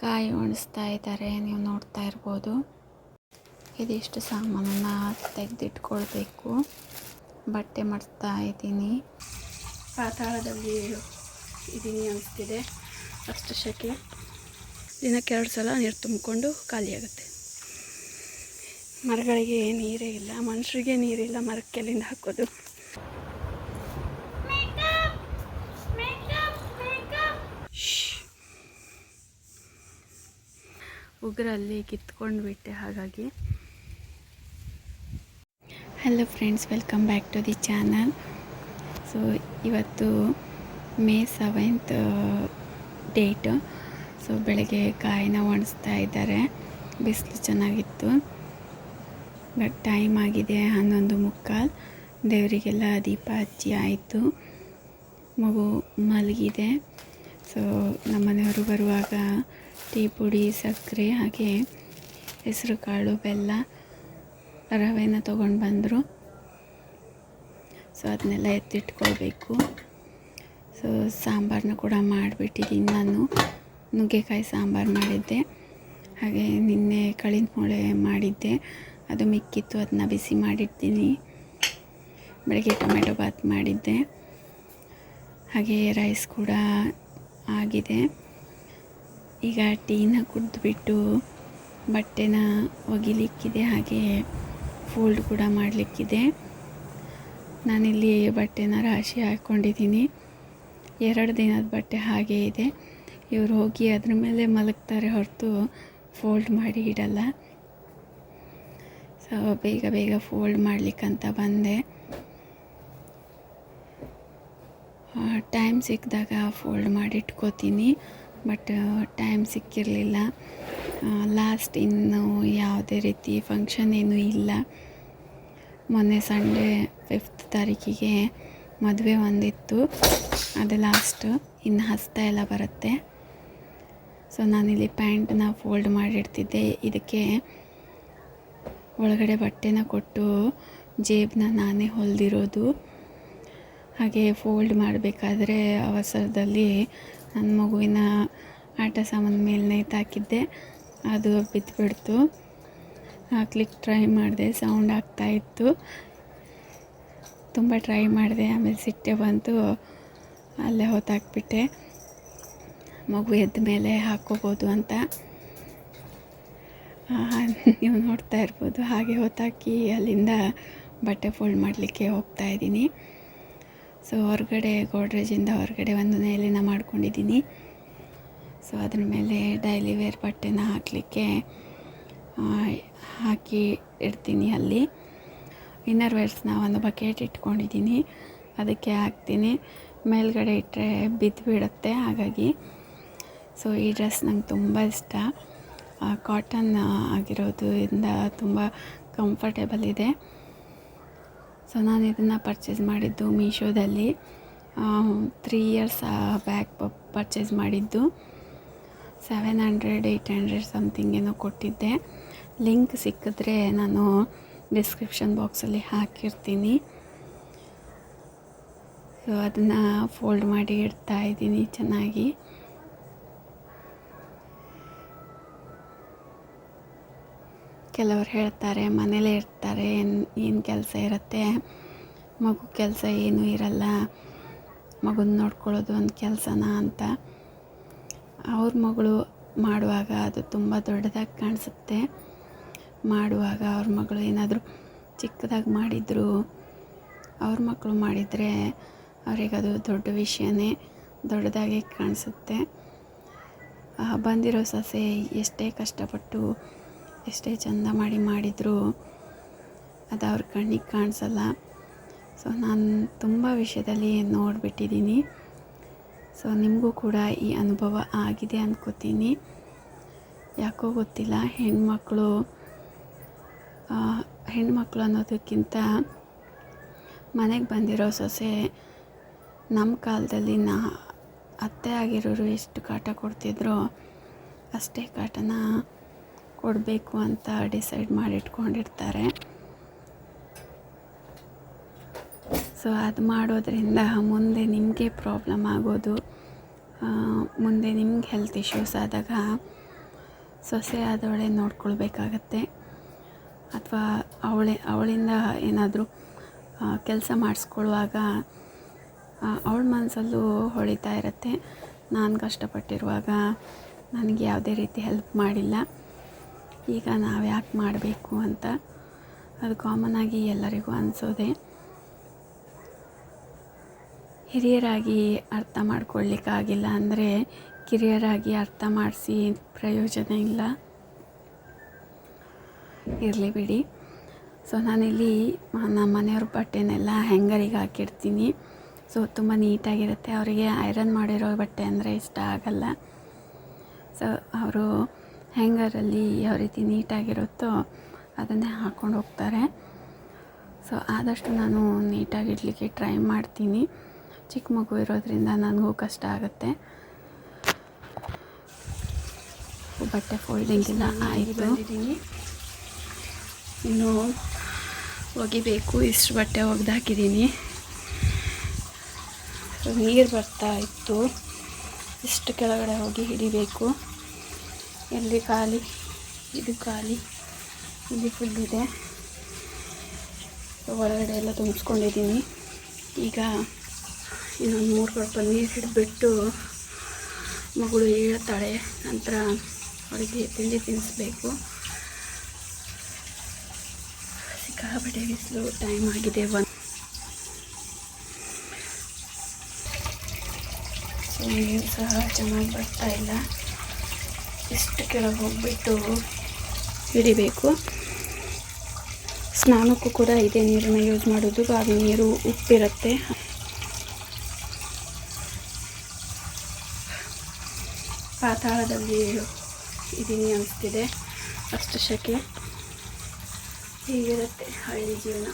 ಕಾಯಿ ಒಣಸ್ತಾ ಇದ್ದಾರೆ, ನೀವು ನೋಡ್ತಾ ಇರ್ಬೋದು. ಇದಿಷ್ಟು ಸಾಮಾನನ್ನು ತೆಗೆದಿಟ್ಕೊಳ್ಬೇಕು. ಬಟ್ಟೆ ಮಡ್ತಾ ಇದ್ದೀನಿ. ಪಾತಾಳದಲ್ಲಿ ಇದ್ದೀನಿ ಅನಿಸ್ತಿದೆ. ಅಷ್ಟು ಶೆಕೆ. ದಿನಕ್ಕೆ ಎರಡು ಸಲ ನೀರು ತುಂಬಿಕೊಂಡು ಖಾಲಿಯಾಗುತ್ತೆ ಮರಗಳಿಗೆ ನೀರೇ ಇಲ್ಲ. ಮನುಷ್ಯರಿಗೆ ನೀರಿಲ್ಲ ಮರಕ್ಕೆ ಹಾಕೋದು? ಉಗುರಲ್ಲಿ ಕಿತ್ಕೊಂಡು ಬಿಟ್ಟೆ ಹಾಗಾಗಿ. Hello friends welcome back to the channel so ಇವತ್ತು ಮೇ ಸೆವೆಂತ್ ಡೇಟು ಸೊ ಬೆಳಗ್ಗೆ ಕಾಯಿನ ಒಣಸ್ತಾ ಇದ್ದಾರೆ. ಬಿಸಿಲು ಚೆನ್ನಾಗಿತ್ತು. ಬಟ್ ಟೈಮ್ ಆಗಿದೆ ಹನ್ನೊಂದು ಮುಕ್ಕಾಲು. ದೇವರಿಗೆಲ್ಲ ದೀಪ ಹಚ್ಚಿ ಆಯಿತು. ಮಗು ಮಲಗಿದೆ. ಸೊ ನಮ್ಮನೆಯವರು ಬರುವಾಗ ಟೀ ಪುಡಿ, ಸಕ್ಕರೆ ಹಾಗೆ ಹೆಸರು ಕಾಳು, ಬೆಲ್ಲ, ರವೆನ ತೊಗೊಂಡು ಬಂದರು. ಸೊ ಅದನ್ನೆಲ್ಲ ಎತ್ತಿಟ್ಕೊಳ್ಬೇಕು. ಸೊ ಸಾಂಬಾರನ್ನ ಕೂಡ ಮಾಡಿಬಿಟ್ಟಿದ್ದೀನಿ ನಾನು. ನುಗ್ಗೆಕಾಯಿ ಸಾಂಬಾರು ಮಾಡಿದ್ದೆ. ಹಾಗೆ ನಿನ್ನೆ ಕಳಿನ ಮೂಳೆ ಮಾಡಿದ್ದೆ. ಅದು ಮಿಕ್ಕಿತ್ತು ಅದನ್ನ ಬಿಸಿ ಮಾಡಿರ್ತೀನಿ ಬೆಳಗ್ಗೆ ಟೊಮೆಟೊ ಬಾತ್ ಮಾಡಿದ್ದೆ. ಹಾಗೆ ರೈಸ್ ಕೂಡ ಆಗಿದೆ. ಈಗ ಟೀನ ಕುಡಿದ್ಬಿಟ್ಟು ಬಟ್ಟೆನ ಒಗಿಲಿಕ್ಕಿದೆ, ಹಾಗೆ ಫೋಲ್ಡ್ ಕೂಡ ಮಾಡಲಿಕ್ಕಿದೆ. ನಾನಿಲ್ಲಿ ಬಟ್ಟೆನ ರಾಶಿ ಹಾಕ್ಕೊಂಡಿದ್ದೀನಿ ಎರಡು ದಿನದ ಬಟ್ಟೆ ಹಾಗೆ ಇದೆ. ಇವರು ಹೋಗಿ ಅದ್ರ ಮೇಲೆ ಮಲಗ್ತಾರೆ ಹೊರತು ಫೋಲ್ಡ್ ಮಾಡಿ ಇಡಲ್ಲ. ಸೊ, ಬೇಗ ಬೇಗ ಫೋಲ್ಡ್ ಮಾಡಲಿಕ್ಕಂತ ಬಂದೆ. ಟೈಮ್ ಸಿಕ್ಕಿದಾಗ ಫೋಲ್ಡ್ ಮಾಡಿ ಇಟ್ಕೋತೀನಿ ಬಟ್ ಟೈಮ್ ಸಿಕ್ಕಿರಲಿಲ್ಲ. ಲಾಸ್ಟ್ ಇನ್ನು ಯಾವುದೇ ರೀತಿ ಫಂಕ್ಷನ್ ಏನೂ ಇಲ್ಲ. ಮೊನ್ನೆ ಸಂಡೇ ಫಿಫ್ತ್ ತಾರೀಕಿಗೆ ಮದುವೆ ಒಂದಿತ್ತು. ಅದು ಲಾಸ್ಟು ಇನ್ನು ಹಸ್ತ ಎಲ್ಲ ಬರುತ್ತೆ. ಸೊ ನಾನಿಲ್ಲಿ ಪ್ಯಾಂಟನ್ನ ಫೋಲ್ಡ್ ಮಾಡಿಡ್ತಿದ್ದೆ. ಇದಕ್ಕೆ ಒಳಗಡೆ ಬಟ್ಟೆನ ಕೊಟ್ಟು ಜೇಬನ್ನ ನಾನೇ ಹೊಲ್ದಿರೋದು. ಹಾಗೆ ಫೋಲ್ಡ್ ಮಾಡಬೇಕಾದ್ರೆ ಅವಸರದಲ್ಲಿ ನನ್ನ ಮಗುವಿನ ಆಟ ಸಾಮಾನು ಮೇಲೆ ನೇತಾಕಿದ್ದೆ ಅದು ಬಿದ್ದುಬಿಡ್ತು ಹಾಕ್ಲಿಕ್ಕೆ ಟ್ರೈ ಮಾಡಿದೆ. ಸೌಂಡ್ ಆಗ್ತಾಯಿತ್ತು ತುಂಬ ಟ್ರೈ ಮಾಡಿದೆ. ಆಮೇಲೆ ಸಿಟ್ಟೆ ಬಂತು. ಅಲ್ಲೇ ಹೊತ್ತಾಕ್ಬಿಟ್ಟೆ ಮಗು ಎದ್ದ ಮೇಲೆ ಹಾಕ್ಕೋಬೋದು ಅಂತ. ನೀವು ನೋಡ್ತಾ ಇರ್ಬೋದು. ಹಾಗೆ ಹೊತ್ತಾಕಿ ಅಲ್ಲಿಂದ ಬಟ್ಟೆ ಫೋಲ್ಡ್ ಮಾಡಲಿಕ್ಕೆ ಹೋಗ್ತಾ ಇದ್ದೀನಿ. ಸೊ ಹೊರಗಡೆ ಗೋಡ್ರೇಜಿಂದ ಹೊರಗಡೆ ಒಂದು ನೇಲಿನ ಮಾಡ್ಕೊಂಡಿದ್ದೀನಿ. ಸೊ ಅದ್ರ ಮೇಲೆ ಡೈಲಿ ವೇರ್ ಬಟ್ಟೆನ ಹಾಕಲಿಕ್ಕೆ ಹಾಕಿ ಇಡ್ತೀನಿ ಅಲ್ಲಿ. ಇನ್ನರ್ ವೇರ್ಸ್ನ ಒಂದು ಬಕೆಟ್ ಇಟ್ಕೊಂಡಿದ್ದೀನಿ. ಅದಕ್ಕೆ ಹಾಕ್ತೀನಿ. ಮೇಲ್ಗಡೆ ಇಟ್ಟರೆ ಬಿದ್ದು ಬಿಡುತ್ತೆ, ಹಾಗಾಗಿ. ಸೊ ಈ ಡ್ರೆಸ್ ನಂಗೆ ತುಂಬ ಇಷ್ಟ. ಕಾಟನ್ ಆಗಿರೋದ್ರಿಂದ ತುಂಬ ಕಂಫರ್ಟೇಬಲ್ ಇದೆ. ಸೊ ನಾನು ಇದನ್ನು ಪರ್ಚೇಸ್ ಮಾಡಿದ್ದು ಮೀಶೋದಲ್ಲಿ ತ್ರೀ ಇಯರ್ಸ್ ಬ್ಯಾಕ್ ಪರ್ಚೇಸ್ ಮಾಡಿದ್ದು. Seven hundred eight hundred something ಏನೋ ಕೊಟ್ಟಿದ್ದೆ. ಲಿಂಕ್ ಸಿಕ್ಕಿದ್ರೆ ನಾನು ಡಿಸ್ಕ್ರಿಪ್ಷನ್ ಬಾಕ್ಸಲ್ಲಿ ಹಾಕಿರ್ತೀನಿ. ಸೊ ಅದನ್ನು ಫೋಲ್ಡ್ ಮಾಡಿ ಇಡ್ತಾ ಇದ್ದೀನಿ ಚೆನ್ನಾಗಿ. ಕೆಲವರು ಹೇಳ್ತಾರೆ, ಮನೇಲೇ ಇರ್ತಾರೆ, ಏನು ಏನು ಕೆಲಸ ಇರುತ್ತೆ, ಮಗು ಕೆಲಸ ಏನೂ ಇರಲ್ಲ, ಮಗುನ ನೋಡ್ಕೊಳ್ಳೋದು ಒಂದು ಕೆಲಸನ ಅಂತ. ಅವ್ರ ಮಗಳು ಮಾಡುವಾಗ ಅದು ತುಂಬ ದೊಡ್ಡದಾಗಿ ಕಾಣಿಸುತ್ತೆ. ಮಾಡುವಾಗ ಅವ್ರ ಮಗಳು ಏನಾದರೂ ಚಿಕ್ಕದಾಗಿ ಮಾಡಿದ್ರು, ಅವ್ರ ಮಕ್ಕಳು ಮಾಡಿದರೆ ಅವರಿಗದು ದೊಡ್ಡ ವಿಷಯನೇ, ದೊಡ್ಡದಾಗಿ ಕಾಣಿಸುತ್ತೆ. ಬಂದಿರೋ ಸೊಸೆ ಎಷ್ಟೇ ಕಷ್ಟಪಟ್ಟು ಎಷ್ಟೇ ಚಂದ ಮಾಡಿ ಮಾಡಿದ್ರು ಅದು ಅವ್ರ ಕಣ್ಣಿಗೆ ಕಾಣಿಸಲ್ಲ. ಸೊ ನಾನು ತುಂಬ ವಿಷಯದಲ್ಲಿ ನೋಡಿಬಿಟ್ಟಿದ್ದೀನಿ. ಸೊ ನಿಮಗೂ ಕೂಡ ಈ ಅನುಭವ ಆಗಿದೆ ಅಂದ್ಕೋತೀನಿ ಯಾಕೋ ಗೊತ್ತಿಲ್ಲ ಹೆಣ್ಮಕ್ಳು ಆ, ಹೆಣ್ಮಕ್ಳು ಅನ್ನೋದಕ್ಕಿಂತ ಮನೆಗೆ ಬಂದಿರೋ ಸೊಸೆ ನಮ್ಮ ಕಾಲದಲ್ಲಿ ನಾ ಅತ್ತೆ ಆಗಿರೋರು ಎಷ್ಟು ಕಾಟ ಕೊಡ್ತಿದ್ರೋ ಅಷ್ಟೇ ಕಾಟನ ಕೊಡಬೇಕು ಅಂತ ಡಿಸೈಡ್ ಮಾಡಿಟ್ಕೊಂಡಿರ್ತಾರೆ. ಸೊ, ಅದು ಮಾಡೋದ್ರಿಂದ ಮುಂದೆ ನಿಮಗೆ ಪ್ರಾಬ್ಲಮ್ ಆಗೋದು ಮುಂದೆ ನಿಮ್ಗೆ ಹೆಲ್ತ್ ಇಶ್ಯೂಸ್ ಆದಾಗ ಸೊಸೆ ಆದವಳೆ ನೋಡ್ಕೊಳ್ಬೇಕಾಗತ್ತೆ. ಅಥವಾ ಅವಳೆ, ಅವಳಿಂದ ಏನಾದರೂ ಕೆಲಸ ಮಾಡಿಸ್ಕೊಳ್ಳುವಾಗ ಅವಳ ಮನಸ್ಸಲ್ಲೂ ಹೊಳಿತಾ ಇರುತ್ತೆ. ನಾನು ಕಷ್ಟಪಟ್ಟಿರುವಾಗ ನನಗೆ ಯಾವುದೇ ರೀತಿ ಹೆಲ್ಪ್ ಮಾಡಿಲ್ಲ. ಈಗ ನಾವು ಯಾಕೆ ಮಾಡಬೇಕು ಅಂತ ಅದು ಕಾಮನ್ ಆಗಿ ಎಲ್ಲರಿಗೂ ಅನಿಸೋದೆ. ಹಿರಿಯರಾಗಿ ಅರ್ಥ ಮಾಡ್ಕೊಳ್ಳಿಕ್ಕಾಗಿಲ್ಲ ಅಂದರೆ ಕಿರಿಯರಾಗಿ ಅರ್ಥ ಮಾಡಿಸಿ ಪ್ರಯೋಜನ ಇಲ್ಲ. ಇರಲಿ ಬಿಡಿ. ಸೊ ನಾನಿಲ್ಲಿ ನಮ್ಮ ಮನೆಯವ್ರ ಬಟ್ಟೆನೆಲ್ಲ ಹ್ಯಾಂಗರಿಗೆ ಹಾಕಿರ್ತೀನಿ ಸೊ ತುಂಬ ನೀಟಾಗಿರುತ್ತೆ. ಅವರಿಗೆ ಐರನ್ ಮಾಡಿರೋ ಬಟ್ಟೆ ಅಂದರೆ ಇಷ್ಟ ಆಗಲ್ಲ. ಸೊ ಅವರು ಹ್ಯಾಂಗರಲ್ಲಿ ಯಾವ ರೀತಿ ನೀಟಾಗಿರುತ್ತೋ ಅದನ್ನೇ ಹಾಕ್ಕೊಂಡು ಹೋಗ್ತಾರೆ. ಸೊ, ಆದಷ್ಟು ನಾನು ನೀಟಾಗಿ ಇಡಲಿಕ್ಕೆ ಟ್ರೈ ಮಾಡ್ತೀನಿ. ಚಿಕ್ಕ ಮಗು ಇರೋದ್ರಿಂದ ನನಗೂ ಕಷ್ಟ ಆಗುತ್ತೆ. ಬಟ್ಟೆ ಫೋಲ್ಡಿಂಗ್ ಎಲ್ಲ ಆಯಿತು. ಇನ್ನು ಒಗಿಬೇಕು, ಇಷ್ಟು ಬಟ್ಟೆ ಒಗೆದಾಕಿದ್ದೀನಿ. ನೀರು ಬರ್ತಾ ಇತ್ತು. ಇಷ್ಟು ಕೆಳಗಡೆ ಹೋಗಿ ಹಿಡಿಬೇಕು. ಎಲ್ಲಿ ಖಾಲಿ, ಇದು ಖಾಲಿ, ಇಲ್ಲಿ ಫುಲ್ ಇದೆ. ಒಳಗಡೆ ಎಲ್ಲ ತುಂಬಿಸ್ಕೊಂಡಿದ್ದೀನಿ. ಈಗ ಇನ್ನೊಂದು ಮೂರು ಕಡೆ ನೀರು ಹಿಡಿದ್ಬಿಟ್ಟು ಮಗಳು ಹೇಳ್ತಾಳೆ, ನಂತರ ಅವಳಿಗೆ ತಿಂಡಿ ತಿನ್ನಿಸ್ಬೇಕು ಸಿಕ್ಕಾಪಟ್ಟೆ ಬಿಸಿಲು ಟೈಮ್ ಆಗಿದೆ ಒಂದು ನೀರು ಸಹ ಚೆನ್ನಾಗಿ ಬರ್ತಾ ಇಲ್ಲ. ಇಷ್ಟು ಕೆಳಗೆ ಹೋಗ್ಬಿಟ್ಟು ಹಿಡಿಬೇಕು. ಸ್ನಾನಕ್ಕೂ ಕೂಡ ಇದೇ ನೀರನ್ನು ಯೂಸ್ ಮಾಡೋದು ಬಾವಿ ನೀರು ಉಪ್ಪಿರುತ್ತೆ. ಪಾತಾಳದಲ್ಲಿ ಇದ್ದೀನಿ ಅನಿಸ್ತಿದೆ. ಅಷ್ಟು ಶಕೆ. ಹೀಗಿರುತ್ತೆ ಹಳ್ಳಿ ಜೀವನ.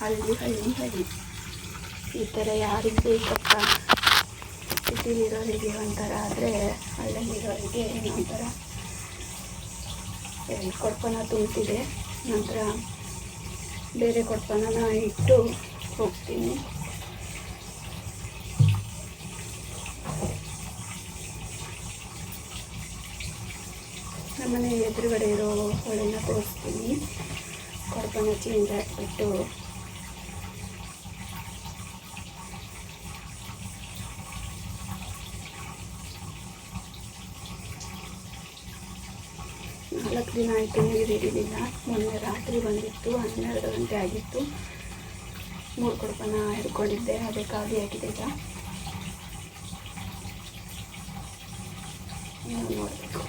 ಹಳ್ಳಿ ಹಳ್ಳಿ ಹಳ್ಳಿ. ಈ ಥರ ಯಾರಿಗೆ ಬೇಕಪ್ಪ? ಸಿಟಿಲಿರೋರಿಗೆ ಒಂಥರ ಆದರೆ ಹಳ್ಳಿಲಿರೋರಿಗೆ ಒಂಥರ ಕೊಡ್ಪನ ತುಂಬ್ತಿದೆ. ನಂತರ ಬೇರೆ ಕೊಡ್ಪನ ಇಟ್ಟು ಹೋಗ್ತೀನಿ. ನಮ್ಮನೆ ಎದುರುಗಡೆ ಇರೋ ಹೊಳೆನ ತೋರಿಸ್ತೀನಿ. ಕೊಡ್ಪನ ಚೇಂಜ್ ಹಾಕ್ಬಿಟ್ಟು ನಾಲ್ಕು ದಿನ ಆಯಿತು ನೀರು ಹಿಡಿದಿಲ್ಲ ಮೊನ್ನೆ ರಾತ್ರಿ ಬಂದಿತ್ತು, ಹನ್ನೆರಡು ಗಂಟೆ ಆಗಿತ್ತು. ಮೂರು ಕೊಡಪನ ಹಿಡ್ಕೊಂಡಿದ್ದೆ ಅದೇ ಖಾಲಿ ಆಗಿದೆ ಈಗ. ನೋಡಬೇಕು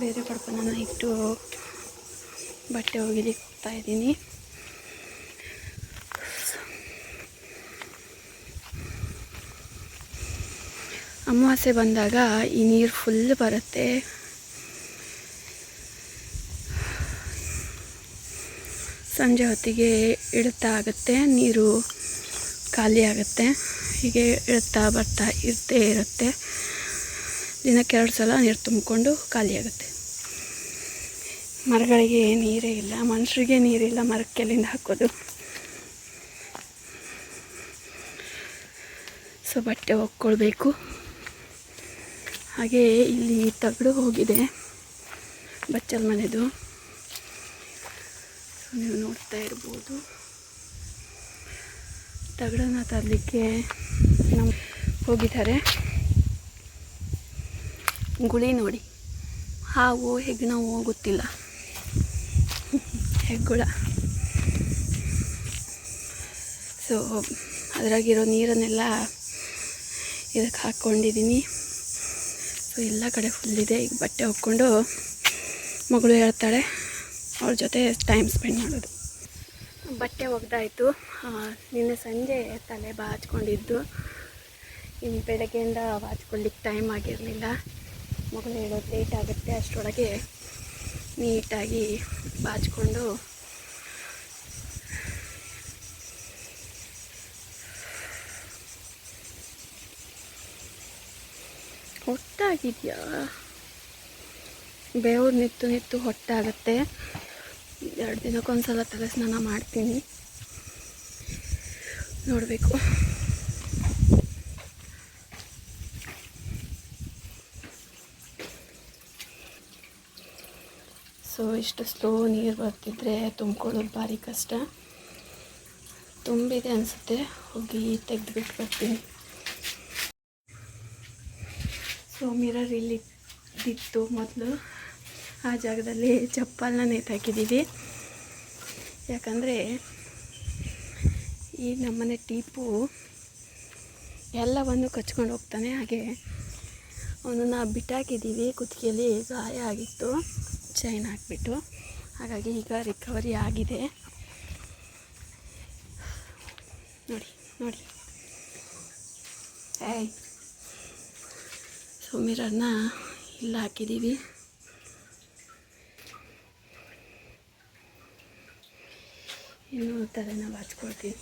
ಬೇರೆ ಕೊಡಪನ ಇಟ್ಟು ಬಟ್ಟೆ ಹೋಗ್ತಾ ಇದ್ದೀನಿ. ಅಮಾವಾಸ್ಯೆ ಬಂದಾಗ ಈ ನೀರು ಫುಲ್ ಬರುತ್ತೆ. ಸಂಜೆ ಹೊತ್ತಿಗೆ ಇಳುತ್ತಾ ಆಗುತ್ತೆ, ನೀರು ಖಾಲಿ ಆಗುತ್ತೆ. ಹೀಗೆ ಇಳುತ್ತಾ ಬರ್ತಾ ಇರ್ತೇ ಇರುತ್ತೆ. ದಿನಕ್ಕೆ ಎರಡು ಸಲ ನೀರು ತುಂಬಿಕೊಂಡು ಖಾಲಿ ಆಗುತ್ತೆ. ಮರಗಳಿಗೆ ನೀರೇ ಇಲ್ಲ, ಮನುಷ್ಯರಿಗೆ ನೀರಿಲ್ಲ ಮರಕ್ಕೆ ಎಲ್ಲಿಂದ ಹಾಕೋದು. ಸೊ, ಬಟ್ಟೆ ಒಕ್ಕೊಳ್ಬೇಕು. ಹಾಗೆ ಇಲ್ಲಿ ತಗಡು ಹೋಗಿದೆ, ಬಚ್ಚಲ್ ಮನೆದು. ಸೊ, ನೀವು ನೋಡ್ತಾ ಇರ್ಬೋದು. ತಗಡನ್ನು ತರಲಿಕ್ಕೆ ನಮ್ಮ ಹೋಗಿದ್ದಾರೆ. ಗುಳಿ ನೋಡಿ. ಹಾವು ಹೆಗ್ಣವು ಗೊತ್ತಿಲ್ಲ. ಹೆಗ್ಗುಳ ಸೊ ಅದರಾಗಿರೋ ನೀರನ್ನೆಲ್ಲ ಇದಕ್ಕೆ ಹಾಕ್ಕೊಂಡಿದ್ದೀನಿ ಸೊ ಎಲ್ಲ ಕಡೆ ಫುಲ್ ಇದೆ. ಈಗ ಬಟ್ಟೆ ಹೊಕ್ಕೊಂಡು ಮಗಳು ಹೇಳ್ತಾಳೆ ಅವ್ರ ಜೊತೆ ಟೈಮ್ ಸ್ಪೆಂಡ್ ಮಾಡೋದು. ಬಟ್ಟೆ ಒಗ್ದಾಯಿತು. ನಿನ್ನೆ ಸಂಜೆ ತಲೆ ಬಾಚ್ಕೊಂಡಿದ್ದು. ಇನ್ನು ಬೆಳಗ್ಗೆಯಿಂದ ಬಾಚ್ಕೊಳ್ಳಿಕ್ಕೆ ಟೈಮ್ ಆಗಿರಲಿಲ್ಲ. ಮಗಳು ಹೇಳೋದು ಲೇಟ್ ಆಗುತ್ತೆ, ಅಷ್ಟರೊಳಗೆ ನೀಟಾಗಿ ಬಾಚ್ಕೊಂಡು ಹೊಟ್ಟಾಗಿದೆಯಾ ಬೇವ್ರು ನಿತ್ತು ನಿತ್ತು ಹೊಟ್ಟಾಗತ್ತೆ. ಎರಡು ದಿನಕ್ಕೊಂದ್ಸಲ ತಲೆ ಸ್ನಾನ ಮಾಡ್ತೀನಿ. ನೋಡಬೇಕು. ಸೊ ಇಷ್ಟು ಸ್ಲೋ ನೀರು ಬರ್ತಿದ್ರೆ ತುಂಬ್ಕೊಳ್ಳೋದು ಭಾರಿ ಕಷ್ಟ. ತುಂಬಿದೆ ಅನಿಸುತ್ತೆ, ಹೋಗಿ ತೆಗೆದುಬಿಟ್ಟು ಬರ್ತೀನಿ. ಸೊ, ಮಿರರ್ ಇಲ್ಲಿ ಇದ್ದಿತ್ತು ಮೊದಲು. ಆ ಜಾಗದಲ್ಲಿ ಚಪ್ಪಲನ್ನ ನೇತಾಕಿದ್ದೀವಿ ಯಾಕಂದರೆ, ಈ ನಮ್ಮನೆ ಟೀಪು ಎಲ್ಲವನ್ನು ಕಚ್ಕೊಂಡು ಹೋಗ್ತಾನೆ. ಹಾಗೆ, ಅವನನ್ನು ಬಿಟ್ಟಾಕಿದ್ದೀವಿ ಕುತ್ತಿಗೆಯಲ್ಲಿ ಗಾಯ ಆಗಿತ್ತು. ಚೈನ್ ಹಾಕ್ಬಿಟ್ಟು. ಹಾಗಾಗಿ ಈಗ ರಿಕವರಿ ಆಗಿದೆ. ನೋಡಿ ನೋಡಿ. ಏಯ್. ಸೊ ಮಿರರ್ನ ಇಲ್ಲಿ ಹಾಕಿದ್ದೀವಿ ಇನ್ನೂ ತಲೆನ ಬಾಚ್ಕೊಳ್ತೀನಿ.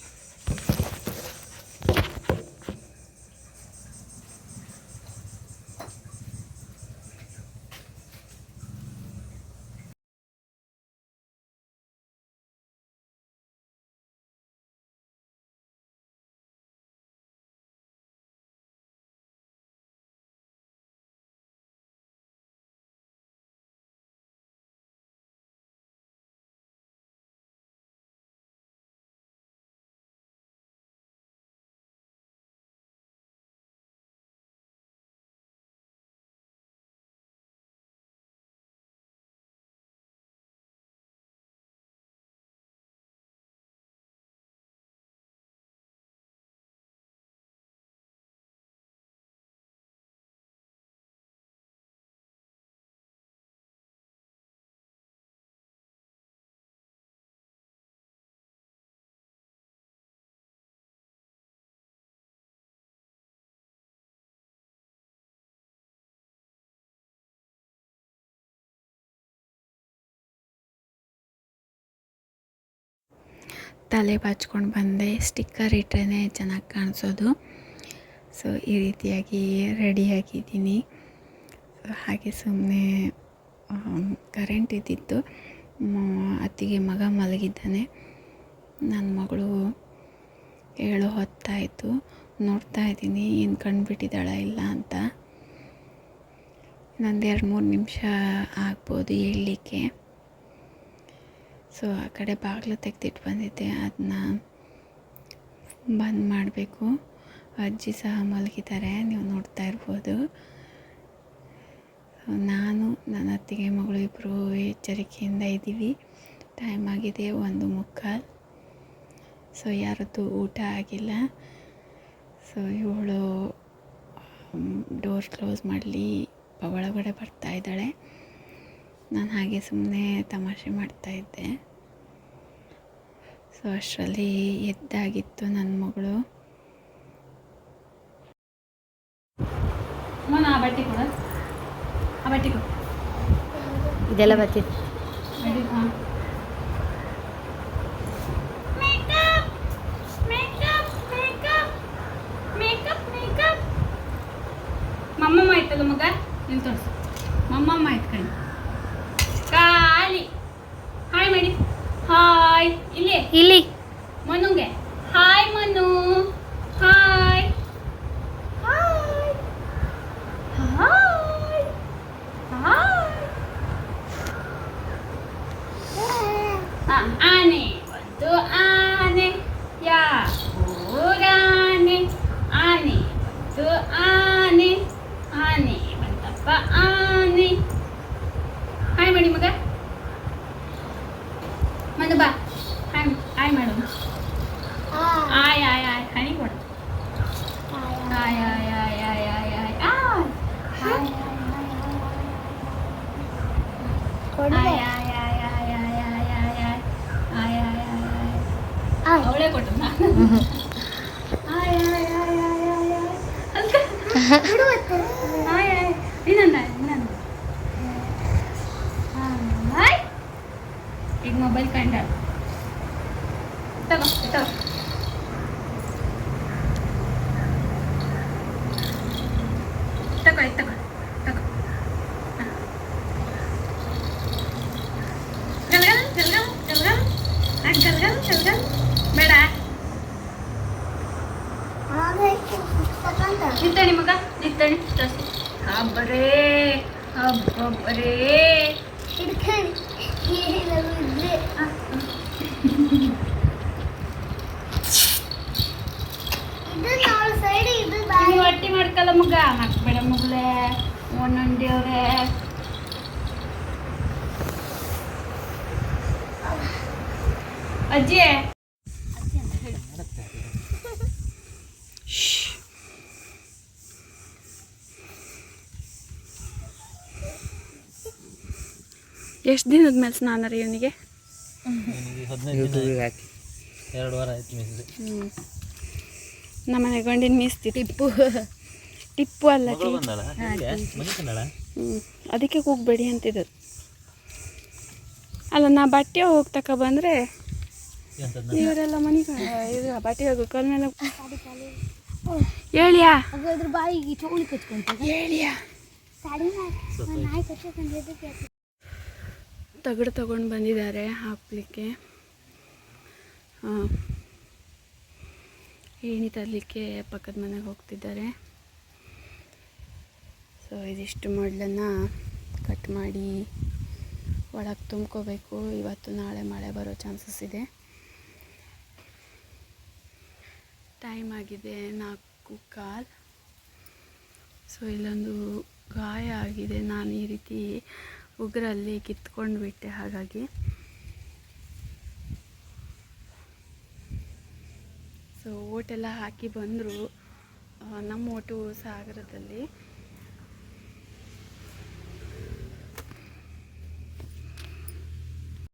ತಲೆ ಬಾಚ್ಕೊಂಡು ಬಂದೆ. ಸ್ಟಿಕ್ಕರ್ ಇಟ್ಟರೆ ಚೆನ್ನಾಗಿ ಕಾಣಿಸೋದು. ಸೊ ಈ ರೀತಿಯಾಗಿ ರೆಡಿಯಾಗಿದ್ದೀನಿ ಹಾಗೆ ಸುಮ್ಮನೆ ಕರೆಂಟ್ ಇದ್ದಿತ್ತು. ಅತ್ತಿಗೆ ಮಗ ಮಲಗಿದ್ದಾನೆ. ನನ್ನ ಮಗಳು ಏಳು ಹೊತ್ತಾಯಿತು. ನೋಡ್ತಾ ಇದ್ದೀನಿ, ಏನು ಕಂಡುಬಿಟ್ಟಿದ್ದಾಳ ಇಲ್ಲ ಅಂತ. ನಂದು ಎರಡು ಮೂರು ನಿಮಿಷ ಆಗ್ಬೋದು ಹೇಳಲಿಕ್ಕೆ. ಸೊ, ಆ ಕಡೆ ಬಾಗಿಲು ತೆಗೆದಿಟ್ಟು ಬಂದಿದ್ದೆ. ಅದನ್ನ ಬಂದ್ ಮಾಡಬೇಕು. ಅಜ್ಜಿ ಸಹ ಮಲಗಿದ್ದಾರೆ. ನೀವು ನೋಡ್ತಾ ಇರ್ಬೋದು. ನಾನು, ನನ್ನ ಅತ್ತಿಗೆ ಮಗಳು ಇಬ್ಬರು ಎಚ್ಚರಿಕೆಯಿಂದ ಇದ್ದೀವಿ. ಟೈಮ್ ಆಗಿದೆ ಒಂದು ಮುಕ್ಕಾಲು. ಸೊ, ಯಾರದ್ದು ಊಟ ಆಗಿಲ್ಲ. ಸೊ, ಇವಳು ಡೋರ್ ಕ್ಲೋಸ್ ಮಾಡಲಿ, ಒಳಗಡೆ ಬರ್ತಾ ಇದ್ದಾಳೆ. ನಾನು ಹಾಗೆ ಸುಮ್ಮನೆ ತಮಾಷೆ ಮಾಡ್ತಾಯಿದ್ದೆ ಸೊ ಅಷ್ಟರಲ್ಲಿ ಎದ್ದಾಗಿತ್ತು ನನ್ನ ಮಗಳು. ಮನ ಆ ಬಟ್ಟೆ ಕೊಡ. ಆ ಬಟ್ಟೆ ಕೊಡು. ಇದೆಲ್ಲ ಬರ್ತಿತ್ತು ಮಮ್ಮಮ್ಮ ಆಯ್ತಲ್ಲ ಮಗ? ಇಲ್ಲಿ ತೋರಿಸು. ಮಮ್ಮಮ್ಮ ಆಯ್ತು ಕಣಿ ಖಾಲಿ ಹಾಯ್ ಮಾಡಿ ಹಾಯ್ ಇಲ್ಲಿ? ಇಲ್ಲಿ. ಮನುಗೆ? ಮಾಡ್ಕಲ್ಲ ಮಗ ಹಾಕ್ಬೇಡ ಮಗಳೇ ಒಂದೊಂದು ದೇವ್ರೆ ಅಜ್ಜಿ. ಎಷ್ಟು ದಿನದ ಮೇಲೆ ಸ್ನಾನ ರೀ ಇವನಿಗೆ. ಎರಡು ವಾರ ಆಯ್ತು ನಮ್ಮನೆ ಗಂಡಿನ ಮೀಸ್ತಿ ಟಿಪ್ಪು ಟಿಪ್ಪು ಅಲ್ಲ ಅದಕ್ಕೆ ಹೋಗ್ಬೇಡಿ ಅಂತಿದ್ದು. ಅಲ್ಲ ನಾ ಬಟ್ಟೆ ಹೋಗಿ ತಕ ಬಂದರೆ ಇವರೆಲ್ಲ ಮನೆಗೆ ಇದು ಬಟ್ಟೆ ಹೋಗು ಕಲ್ ಮೇಲೆ ಹೇಳಿಯಾ ಅದ್ರ ಬಾಯಿಗೆ ಚೌಳಿ ಕಚ್ಕೊಂತ ಹೇಳಿಯಾ ತಗಡು ತಗೊಂಡು ಬಂದಿದ್ದಾರೆ ಹಾಕ್ಲಿಕ್ಕೆ. ಹಾಂ ಏಣಿ ತರಲಿಕ್ಕೆ ಪಕ್ಕದ ಮನೆಗೆ ಹೋಗ್ತಿದ್ದಾರೆ. ಸೊ ಇದಿಷ್ಟು ಮಾಡ್ಲನ್ನ ಕಟ್ ಮಾಡಿ ಒಳಗೆ ತುಂಬ್ಕೋಬೇಕು. ಇವತ್ತು ನಾಳೆ ಮಳೆ ಬರೋ ಚಾನ್ಸಸ್ ಇದೆ. ಟೈಮ್ ಆಗಿದೆ ನಾಲ್ಕು ಕಾಲ್. ಸೊ ಇಲ್ಲೊಂದು ಗಾಯ ಆಗಿದೆ. ನಾನು ಈ ರೀತಿ ಉಗುರಲ್ಲಿ ಕಿತ್ಕೊಂಡು ಬಿಟ್ಟೆ ಹಾಗಾಗಿ. ಸೊ ಓಟೆಲ್ಲ ಹಾಕಿ ಬಂದರು ನಮ್ಮ ಓಟು ಸಾಗರದಲ್ಲಿ.